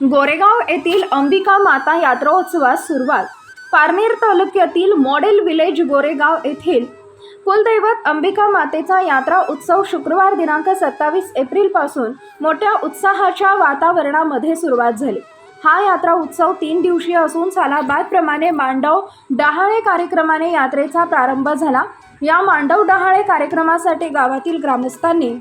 गोरेगाव येथील अंबिका माता यात्रोत्सवास सुरुवात. पारनेर तालुक्यातील मॉडेल विलेज गोरेगाव येथील कुलदैवत अंबिका मातेचा यात्रा उत्सव शुक्रवार दिनांक सत्तावीस एप्रिलपासून मोठ्या उत्साहाच्या वातावरणामध्ये सुरुवात झाली. हा यात्रा उत्सव तीन दिवसीय असून सालाबादप्रमाणे मांडव डहाळे कार्यक्रमाने यात्रेचा प्रारंभ झाला. या मांडव डहाळे कार्यक्रमासाठी गावातील ग्रामस्थांनी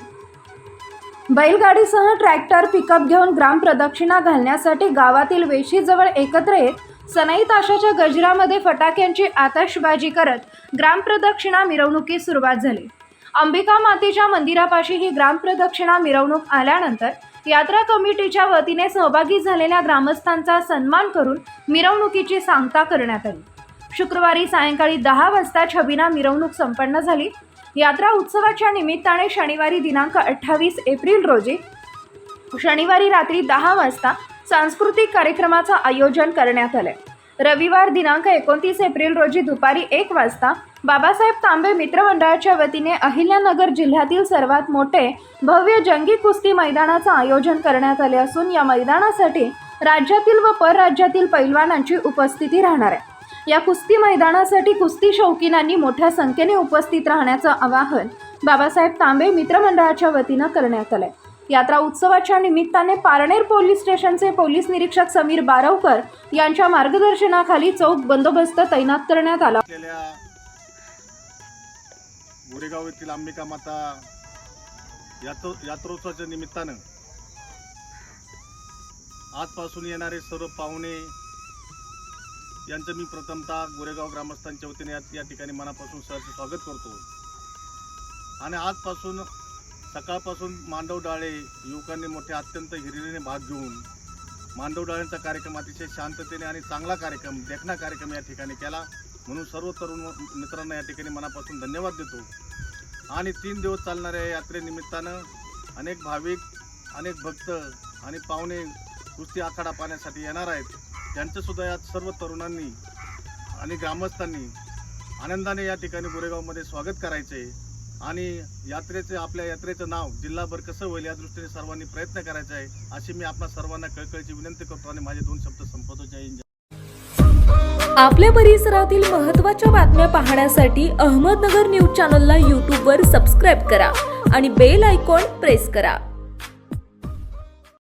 बैलगाडीसह ट्रॅक्टर पिकअप घेऊन ग्राम प्रदक्षिणा घालण्यासाठी गावातील वेशीजवळ एकत्र येत सनई ताशाच्या गजरामध्ये फटाक्यांची आतषबाजी करत ग्रामप्रदक्षिणा मिरवणुकीस सुरुवात झाली. अंबिका मातेच्या मंदिरापाशी ही ग्रामप्रदक्षिणा मिरवणूक आल्यानंतर यात्रा कमिटीच्या वतीने सहभागी झालेल्या ग्रामस्थांचा सन्मान करून मिरवणुकीची सांगता करण्यात आली. शुक्रवारी सायंकाळी दहा वाजता छबिना मिरवणूक संपन्न झाली. यात्रा उत्सवाच्या निमित्ताने शनिवारी दिनांक अठ्ठावीस एप्रिल रोजी शनिवारी रात्री दहा वाजता सांस्कृतिक कार्यक्रमाचं आयोजन करण्यात आलंय. रविवार दिनांक एकोणतीस एप्रिल रोजी दुपारी एक वाजता बाबासाहेब तांबे मित्रमंडळाच्या वतीने अहिल्यानगर जिल्ह्यातील सर्वात मोठे भव्य जंगी कुस्ती मैदानाचं आयोजन करण्यात आले असून या मैदानासाठी राज्यातील व परराज्यातील पैलवानांची उपस्थिती राहणार आहे. या कुस्ती मैदानासाठी कुस्ती शौकीनांनी मोठ्या संख्येने उपस्थित राहण्याचं आवाहन बाबासाहेब तांबे मित्रमंडळाच्या वतीनं करण्यात आलंय. यात्रा उत्सवाच्या निमित्ताने पारनेर पोलीस स्टेशनचे पोलीस निरीक्षक समीर बारवकर यांच्या मार्गदर्शनाखाली चौक बंदोबस्त तैनात करण्यात आला. गोरेगाव येथील अंबिका माता यात्रो यात्रोत्सवाच्या निमित्तानं आजपासून येणारे सर्व पाहुणे यांचं मी प्रथमतः गोरेगाव ग्रामस्थांच्या वतीने या या ठिकाणी मनापासून सहर्ष स्वागत करतो. आणि आजपासून सकाळपासून मांडव डाळे युवकांनी मोठ्या अत्यंत हिरिरीने भाग घेऊन मांडवडाळ्यांचा कार्यक्रम अतिशय शांततेने आणि चांगला कार्यक्रम देखणा कार्यक्रम या ठिकाणी केला. म्हणून सर्व तरुण मित्रांना या ठिकाणी मनापासून धन्यवाद देतो. आणि तीन दिवस चालणाऱ्या यात्रेनिमित्तानं अनेक भाविक अनेक भक्त आणि पाहुणे कुस्ती आखाडा पाहण्यासाठी येणार आहेत. त्यांचंसुद्धा या सर्व तरुणांनी आणि ग्रामस्थांनी आनंदाने या ठिकाणी गोरेगावमध्ये स्वागत करायचे आणि यात्रेचे आपल्या यात्रेचं नाव जिल्हाभर कसं होईल या दृष्टीने सर्वांनी प्रयत्न करायचा आहे अशी मी आपल्या सर्वांना कळकळीची विनंती करतो आणि माझे दोन शब्द संपवतो. जय हिंद. आपल्या परिसरातील महत्त्वाच्या बातम्या पाहण्यासाठी अहमदनगर न्यूज चॅनलला यूट्यूबवर सबस्क्राईब करा आणि बेल आयकॉन प्रेस करा.